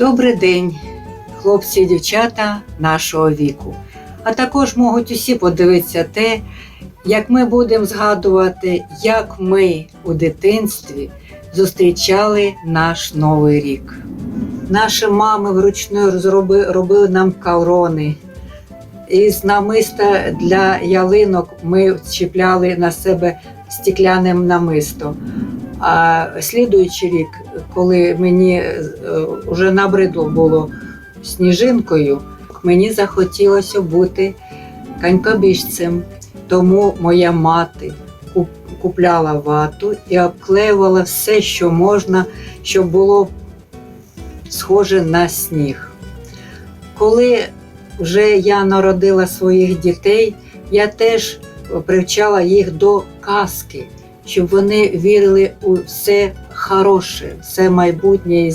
Добрий день, хлопці і дівчата нашого віку. А також можуть усі подивитися те, як ми будемо згадувати, як ми у дитинстві зустрічали наш Новий рік. Наші мами вручну робили нам каврони. Із намиста для ялинок ми чіпляли на себе стеклянним намисто. А слідуючий рік, коли мені е, вже набридло було сніжинкою, мені захотілося бути конькобіжцем. Тому моя мати куп- купляла вату і обклеювала все, що можна, щоб було схоже на сніг. Коли вже я народила своїх дітей, я теж привчала їх до казки, щоб вони вірили у все хороше, все майбутнє.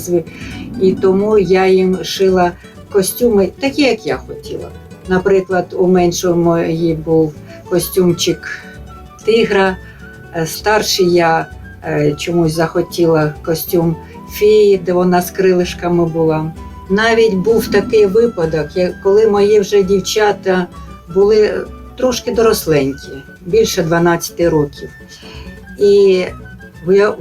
І тому я їм шила костюми, такі, як я хотіла. Наприклад, у меншої моїй був костюмчик тигра, е, старший я е, чомусь захотіла костюм феї, де вона з крилишками була. Навіть був такий випадок, коли мої вже дівчата були трошки доросленькі, більше 12 років. І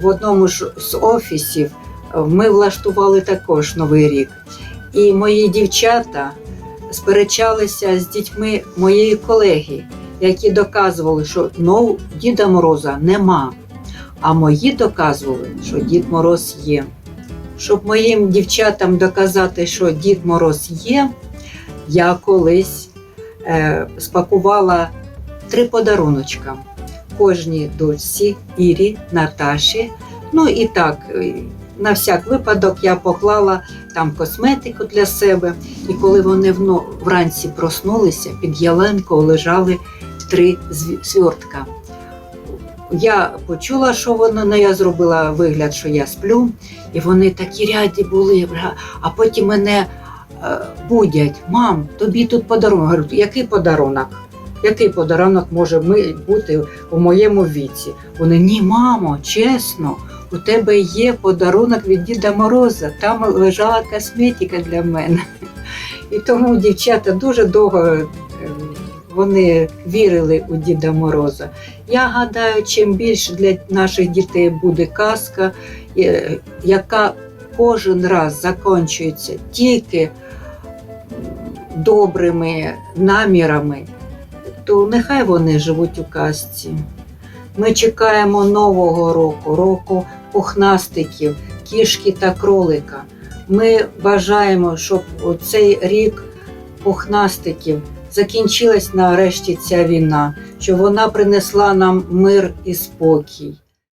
в одному ж з офісів е, ми влаштували також Новий рік. І мої дівчата сперечалися з дітьми моєї колеги, які доказували, що ну, Діда Мороза нема. А мої доказували, що Дід Мороз є. Щоб моїм дівчатам доказати, що Дід Мороз є, я колись е, спакувала три подаруночка кожній дочці Ірі, Наташі. Ну і так, е, на всяк випадок я поклала там косметику для себе. І коли вони вранці проснулися, під ялинкою лежали три свертка. Я почула, що воно, ну, я зробила вигляд, що я сплю, і вони такі ряді були. А потім мене е, будять: мам, тобі тут подарунок. Говорю, який подарунок? Який подарунок може бути у моєму віці? Вони ні, мамо, чесно, у тебе є подарунок від Діда Мороза. Там лежала косметика для мене. І тому дівчата дуже довго е, вони вірили у Діда Мороза. Я гадаю, чим більше для наших дітей буде казка, е, яка кожен раз закінчується тільки добрими намірами, то нехай вони живуть у казці. Ми чекаємо нового року, року пухнастиків, кішки та кролика. Ми бажаємо, щоб у цей рік пухнастиків закінчилась нарешті ця війна, щоб вона принесла нам мир і спокій.